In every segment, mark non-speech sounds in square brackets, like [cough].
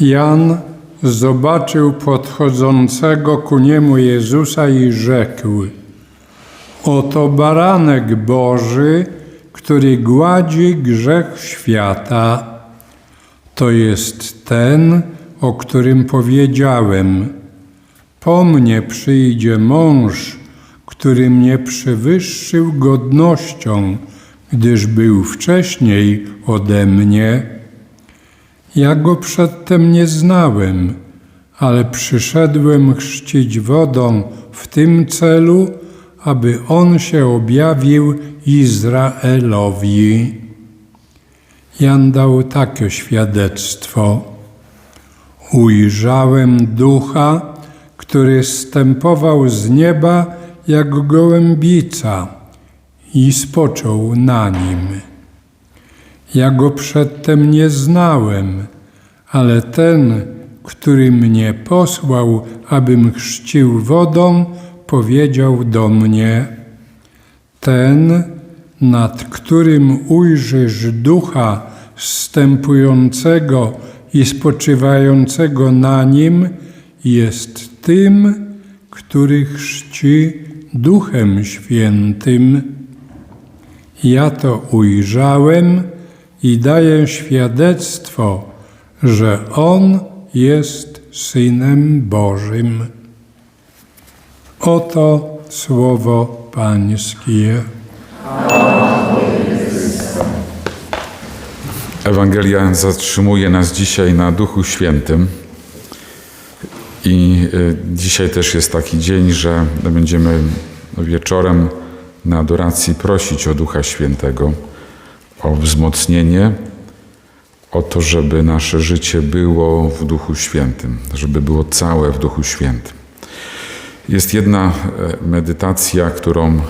Jan zobaczył podchodzącego ku niemu Jezusa i rzekł: Oto baranek Boży, który gładzi grzech świata. To jest ten, o którym powiedziałem. Po mnie przyjdzie mąż, który mnie przewyższył godnością, gdyż był wcześniej ode mnie. Ja go przedtem nie znałem, ale przyszedłem chrzcić wodą w tym celu, aby on się objawił Izraelowi. Jan dał takie świadectwo. Ujrzałem ducha, który stępował z nieba jak gołębica i spoczął na nim. Ja go przedtem nie znałem, ale ten, który mnie posłał, abym chrzcił wodą, powiedział do mnie: Ten, nad którym ujrzysz ducha wstępującego i spoczywającego na nim, jest tym, który chrzci Duchem Świętym. Ja to ujrzałem i daję świadectwo, że On jest Synem Bożym. Oto słowo Pańskie. Ewangelia zatrzymuje nas dzisiaj na Duchu Świętym. I y, dzisiaj też jest taki dzień, że będziemy wieczorem na adoracji prosić o Ducha Świętego, o wzmocnienie, o to, żeby nasze życie było w Duchu Świętym, żeby było całe w Duchu Świętym. Jest jedna e, medytacja, którą e, e,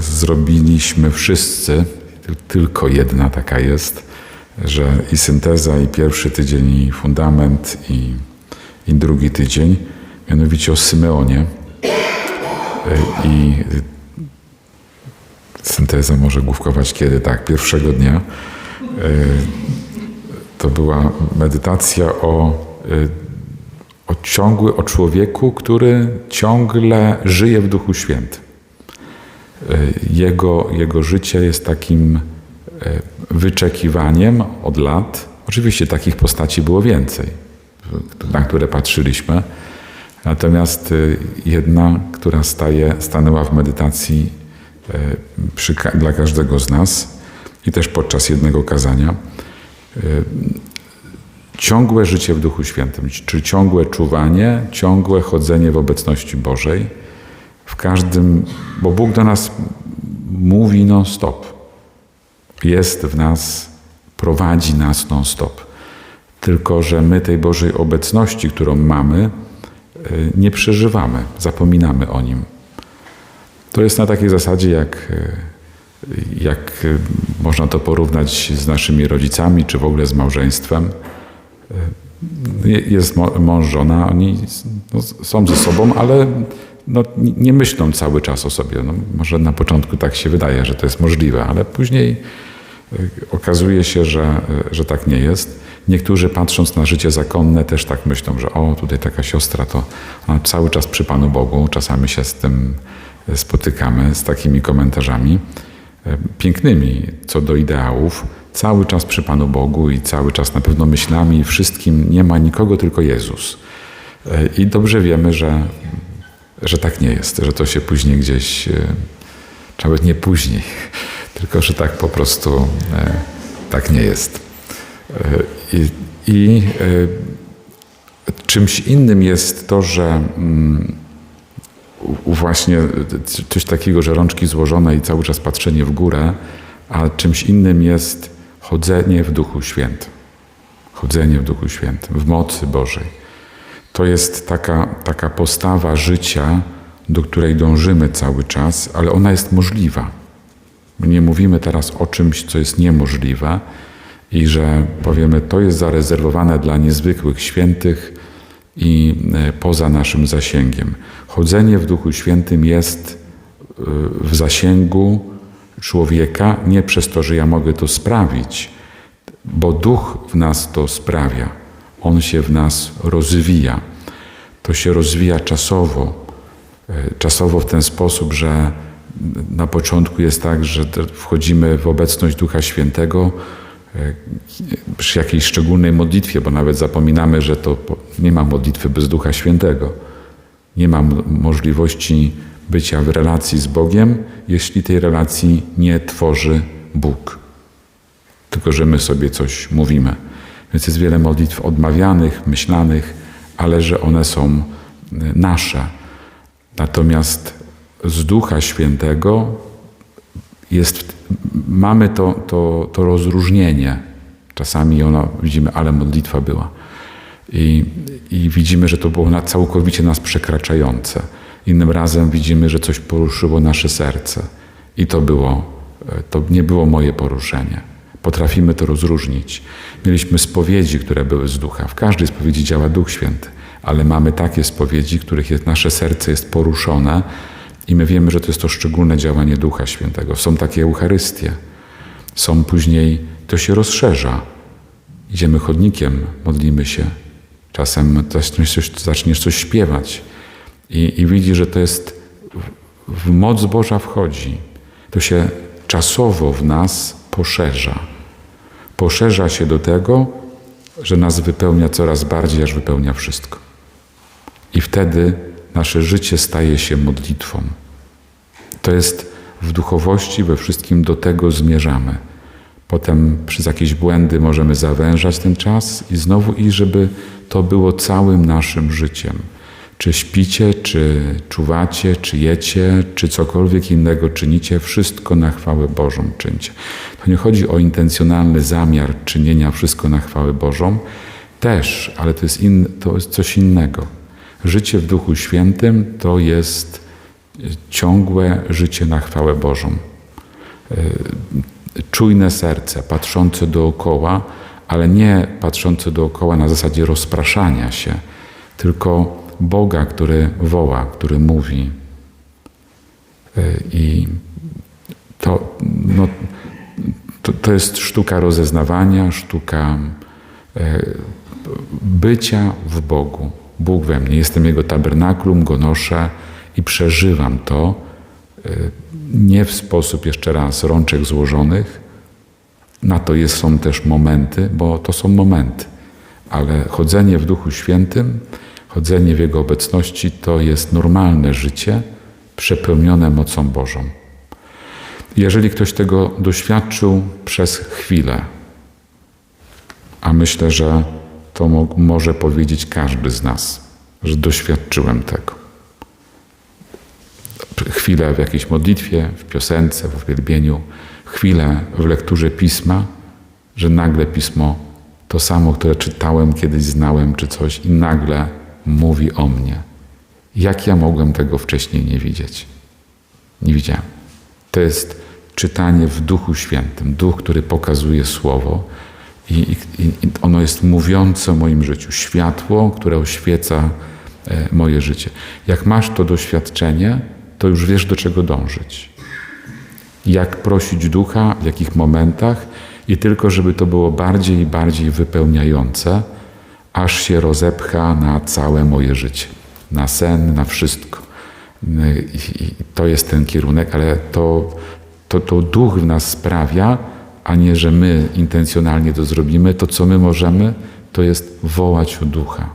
zrobiliśmy wszyscy, Ty- tylko jedna taka jest, że i synteza, i pierwszy tydzień, i fundament, i, i drugi tydzień, mianowicie o Symeonie. I synteza może główkować kiedy? Tak, pierwszego dnia. E, To była medytacja o, e, o ciągły, o człowieku, który ciągle żyje w Duchu Świętym. E, Jego, jego życie jest takim wyczekiwaniem od lat. Oczywiście takich postaci było więcej, na które patrzyliśmy. Natomiast jedna, która staje, stanęła w medytacji przy, ka- dla każdego z nas i też podczas jednego kazania. E, Ciągłe życie w Duchu Świętym, czy ciągłe czuwanie, ciągłe chodzenie w obecności Bożej w każdym, bo Bóg do nas mówi non-stop. Jest w nas, prowadzi nas non-stop. Tylko, że my tej Bożej obecności, którą mamy, y, nie przeżywamy, zapominamy o Nim. To jest na takiej zasadzie, jak, y, jak y, można to porównać z naszymi rodzicami, czy w ogóle z małżeństwem. Je- Jest mąż, żona, oni no, są ze sobą, ale no, nie- myślą cały czas o sobie. No, może na początku tak się wydaje, że to jest możliwe, ale później okazuje się, że, że tak nie jest. Niektórzy patrząc na życie zakonne też tak myślą, że o, tutaj taka siostra to cały czas przy Panu Bogu. Czasami się z tym spotykamy, z takimi komentarzami e, pięknymi co do ideałów, cały czas przy Panu Bogu i cały czas na pewno myślami wszystkim nie ma nikogo, tylko Jezus. E, I dobrze wiemy, że, że tak nie jest, że to się później gdzieś, e, nawet nie później, [laughs] tylko że tak po prostu tak nie jest. I, i czymś innym jest to, że mm, właśnie c- coś takiego, że rączki złożone i cały czas patrzenie w górę, a czymś innym jest chodzenie w Duchu Świętym. Chodzenie w Duchu Świętym, w mocy Bożej. To jest taka, taka postawa życia, do której dążymy cały czas, ale ona jest możliwa. My nie mówimy teraz o czymś, co jest niemożliwe i że powiemy, to jest zarezerwowane dla niezwykłych świętych i e, poza naszym zasięgiem. Chodzenie w Duchu Świętym jest e, w zasięgu człowieka nie przez to, że ja mogę to sprawić, bo Duch w nas to sprawia. On się w nas rozwija. To się rozwija czasowo. E, Czasowo w ten sposób, że na początku jest tak, że wchodzimy w obecność Ducha Świętego przy jakiejś szczególnej modlitwie, bo nawet zapominamy, że to nie ma modlitwy bez Ducha Świętego. Nie ma możliwości bycia w relacji z Bogiem, jeśli tej relacji nie tworzy Bóg. Tylko, że my sobie coś mówimy. Więc jest wiele modlitw odmawianych, myślanych, ale że one są e, nasze. Natomiast z Ducha Świętego jest, mamy to, to, to rozróżnienie. Czasami ono widzimy, ale modlitwa była. I, I widzimy, że to było na, całkowicie nas przekraczające. Innym razem widzimy, że coś poruszyło nasze serce. I to było, e, to nie było moje poruszenie. Potrafimy to rozróżnić. Mieliśmy spowiedzi, które były z ducha. W każdej spowiedzi działa Duch Święty, ale mamy takie spowiedzi, których jest, nasze serce jest poruszone i my wiemy, że to jest to szczególne działanie Ducha Świętego. Są takie Eucharystie. Są później, to się rozszerza. Idziemy chodnikiem, modlimy się. Czasem zaczniesz coś, zaczniesz coś śpiewać i, i widzisz, że to jest w, moc Boża wchodzi. To się czasowo w nas poszerza. Poszerza się do tego, że nas wypełnia coraz bardziej, aż wypełnia wszystko. I wtedy nasze życie staje się modlitwą. To jest w duchowości, we wszystkim do tego zmierzamy. Potem przez jakieś błędy możemy zawężać ten czas i znowu i żeby to było całym naszym życiem. Czy śpicie, czy czuwacie, czy jecie, czy cokolwiek innego czynicie, wszystko na chwałę Bożą czyńcie. To nie chodzi o intencjonalny zamiar czynienia wszystko na chwałę Bożą, też, ale to jest, in, to jest coś innego. Życie w Duchu Świętym to jest ciągłe życie na chwałę Bożą czujne serce, patrzące dookoła, ale nie patrzące dookoła na zasadzie rozpraszania się, tylko Boga, który woła, który mówi. Y, I to, no, to, to jest sztuka rozeznawania, sztuka bycia w Bogu. Bóg we mnie. Jestem Jego tabernaklum, go noszę i przeżywam to y, nie w sposób jeszcze raz rączek złożonych. Na to jest, są też momenty, bo to są momenty. Ale chodzenie w Duchu Świętym, chodzenie w Jego obecności to jest normalne życie przepełnione mocą Bożą. Jeżeli ktoś tego doświadczył przez chwilę, a myślę, że to mo- może powiedzieć każdy z nas, że doświadczyłem tego chwilę w jakiejś modlitwie, w piosence, w uwielbieniu, chwilę w lekturze pisma, że nagle pismo, to samo, które czytałem, kiedyś znałem, czy coś, i nagle mówi o mnie. Jak ja mogłem tego wcześniej nie widzieć? Nie widziałem. To jest czytanie w Duchu Świętym, Duch, który pokazuje Słowo i, i, ono jest mówiące o moim życiu, światło, które oświeca e, moje życie. Jak masz to doświadczenie, to już wiesz, do czego dążyć. Jak prosić ducha, w jakich momentach, i tylko, żeby to było bardziej i bardziej wypełniające, aż się rozepcha na całe moje życie, na sen, na wszystko. I, i to jest ten kierunek, ale to, to, to duch w nas sprawia, a nie, że my intencjonalnie to zrobimy. To, co my możemy, to jest wołać o ducha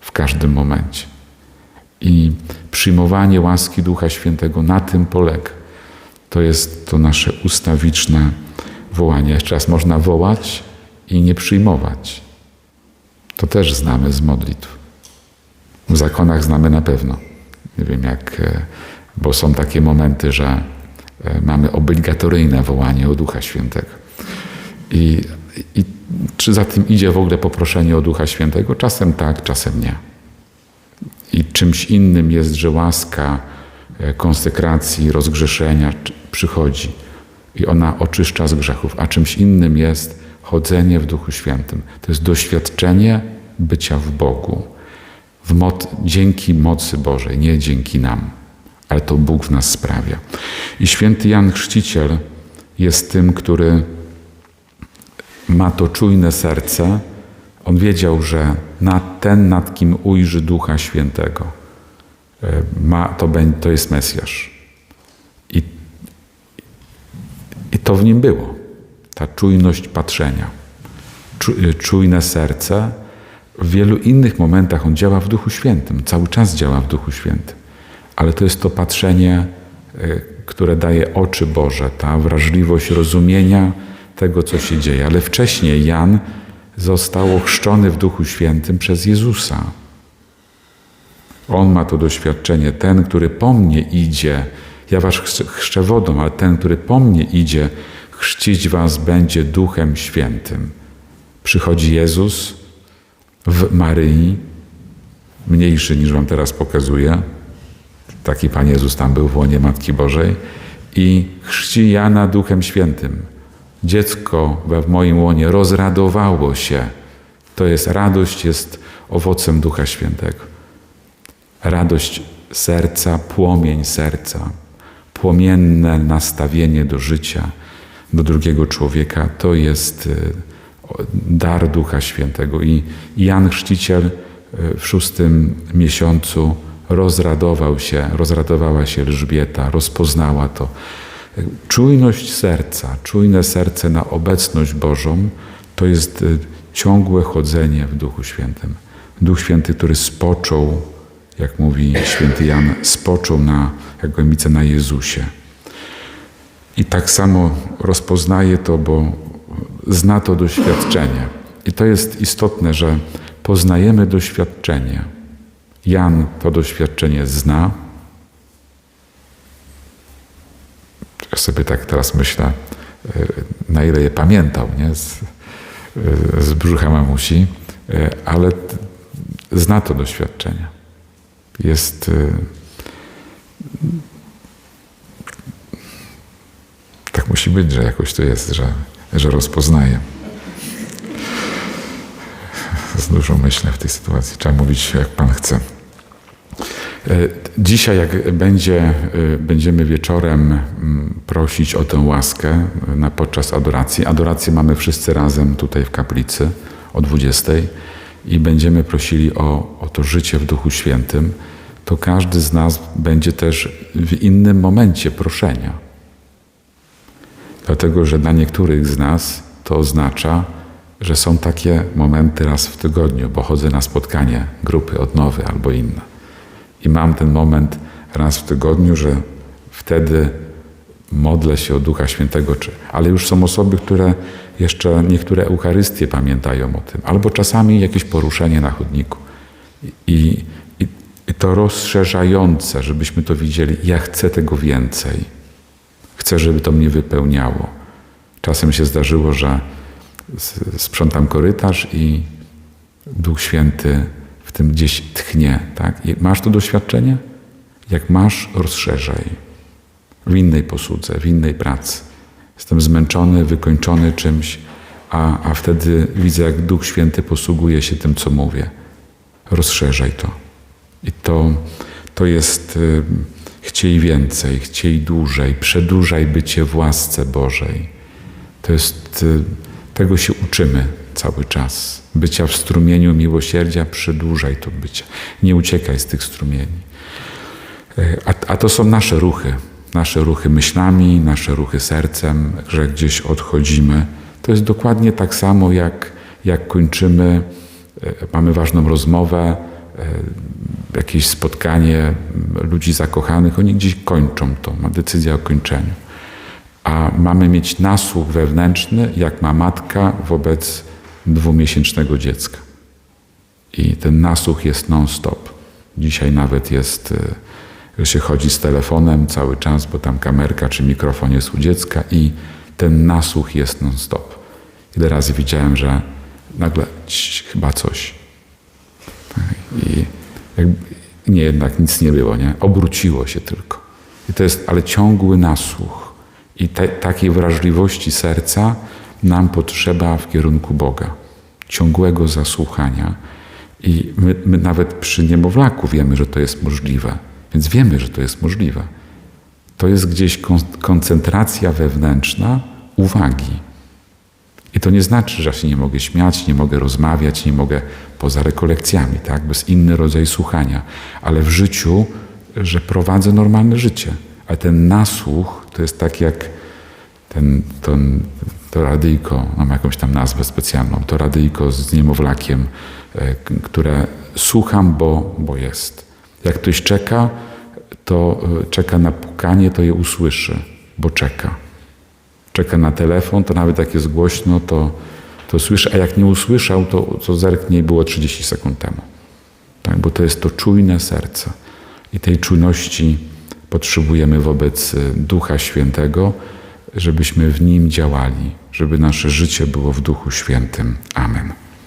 w każdym momencie. I przyjmowanie łaski Ducha Świętego na tym polega. To jest to nasze ustawiczne wołanie. Jeszcze raz można wołać i nie przyjmować. To też znamy z modlitw. W zakonach znamy na pewno. Nie wiem jak, e, bo są takie momenty, że mamy obligatoryjne wołanie o Ducha Świętego. I, I czy za tym idzie w ogóle poproszenie o Ducha Świętego? Czasem tak, czasem nie. I czymś innym jest, że łaska e, konsekracji, rozgrzeszenia przychodzi i ona oczyszcza z grzechów, a czymś innym jest chodzenie w Duchu Świętym. To jest doświadczenie bycia w Bogu. W moc, dzięki mocy Bożej, nie dzięki nam, ale to Bóg w nas sprawia. I święty Jan Chrzciciel jest tym, który ma to czujne serce, On wiedział, że ten, nad kim ujrzy Ducha Świętego, e, ma, to, bę- to jest Mesjasz. I, I to w nim było. Ta czujność patrzenia, e, czujne serce. W wielu innych momentach on działa w Duchu Świętym, cały czas działa w Duchu Świętym. Ale to jest to patrzenie, które daje oczy Boże, ta wrażliwość rozumienia tego, co się dzieje. Ale wcześniej Jan został ochrzczony w Duchu Świętym przez Jezusa. On ma to doświadczenie. Ten, który po mnie idzie, ja was chrzczę wodą, ale ten, który po mnie idzie, chrzcić was będzie Duchem Świętym. Przychodzi Jezus w Maryi, mniejszy niż wam teraz pokazuję. Taki Pan Jezus tam był w łonie Matki Bożej i chrzci Jana Duchem Świętym. Dziecko we w moim łonie rozradowało się. To jest radość, jest owocem Ducha Świętego. Radość serca, płomień serca, płomienne nastawienie do życia, do drugiego człowieka, to jest y, dar Ducha Świętego. I Jan Chrzciciel y, w szóstym miesiącu rozradował się, rozradowała się Elżbieta, rozpoznała to. Czujność serca, czujne serce na obecność Bożą, to jest y, ciągłe chodzenie w Duchu Świętym. Duch Święty, który spoczął, jak mówi święty Jan, spoczął na, jak gołębice na Jezusie. I tak samo rozpoznaje to, bo zna to doświadczenie. I to jest istotne, że poznajemy doświadczenie. Jan to doświadczenie zna. Ja sobie tak teraz myślę, e, na ile je pamiętał, nie? Z, e, z brzucha mamusi, e, ale zna to doświadczenie. Jest. Tak musi być, że jakoś to jest, że, że rozpoznaje. Z dużo myślę w tej sytuacji. Trzeba mówić, jak Pan chce. E, Dzisiaj, jak będzie, e, będziemy wieczorem mm, prosić o tę łaskę e, na podczas adoracji. Adorację mamy wszyscy razem tutaj w kaplicy o 20 i będziemy prosili o, o to życie w Duchu Świętym. To każdy z nas będzie też w innym momencie proszenia. Dlatego, że dla niektórych z nas to oznacza, że są takie momenty raz w tygodniu, bo chodzę na spotkanie grupy odnowy albo inne. I mam ten moment raz w tygodniu, że wtedy modlę się o Ducha Świętego. Czy, ale już są osoby, które jeszcze niektóre Eucharystie pamiętają o tym, albo czasami jakieś poruszenie na chodniku. I, i, i to rozszerzające, żebyśmy to widzieli. Ja chcę tego więcej. Chcę, żeby to mnie wypełniało. Czasem się zdarzyło, że sprzątam korytarz i Duch Święty w tym gdzieś tchnie. Tak? Masz to doświadczenie? Jak masz, rozszerzaj. W innej posłudze, w innej pracy. Jestem zmęczony, wykończony czymś, a, a wtedy widzę, jak Duch Święty posługuje się tym, co mówię. Rozszerzaj to. I to, to jest y, chciej więcej, chciej dłużej, przedłużaj bycie w łasce Bożej. To jest, y, tego się uczymy cały czas. Bycia w strumieniu miłosierdzia, przedłużaj to bycie. Nie uciekaj z tych strumieni. Y, A, a to są nasze ruchy. Nasze ruchy myślami, nasze ruchy sercem, że gdzieś odchodzimy. To jest dokładnie tak samo, jak, jak kończymy, y, mamy ważną rozmowę, y, jakieś spotkanie ludzi zakochanych, oni gdzieś kończą to, ma decyzję o kończeniu. A mamy mieć nasłuch wewnętrzny, jak ma matka wobec dwumiesięcznego dziecka. I ten nasłuch jest non-stop. Dzisiaj nawet jest, że się chodzi z telefonem cały czas, bo tam kamerka czy mikrofon jest u dziecka i ten nasłuch jest non-stop. Ile razy widziałem, że nagle chyba coś. I jak, nie, jednak nic nie było, nie? Obróciło się tylko. I to jest, ale ciągły nasłuch. I te, takiej wrażliwości serca nam potrzeba w kierunku Boga. Ciągłego zasłuchania. I my, my nawet przy niemowlaku wiemy, że to jest możliwe. Więc wiemy, że to jest możliwe. To jest gdzieś kon- koncentracja wewnętrzna uwagi. I to nie znaczy, że ja się nie mogę śmiać, nie mogę rozmawiać, nie mogę poza rekolekcjami, tak? Bez inny rodzaj słuchania, ale w życiu, że prowadzę normalne życie. A ten nasłuch to jest tak jak ten, ten, to radyjko, mam jakąś tam nazwę specjalną, to radyjko z niemowlakiem, e, które słucham, bo, bo jest. Jak ktoś czeka, to e, czeka na pukanie, to je usłyszy, bo czeka. Czeka na telefon, to nawet jak jest głośno, to, to słyszy, a jak nie usłyszał, to, to zerknie i było 30 sekund temu. Tak, bo to jest to czujne serce. I tej czujności potrzebujemy wobec y, Ducha Świętego, żebyśmy w Nim działali, żeby nasze życie było w Duchu Świętym. Amen.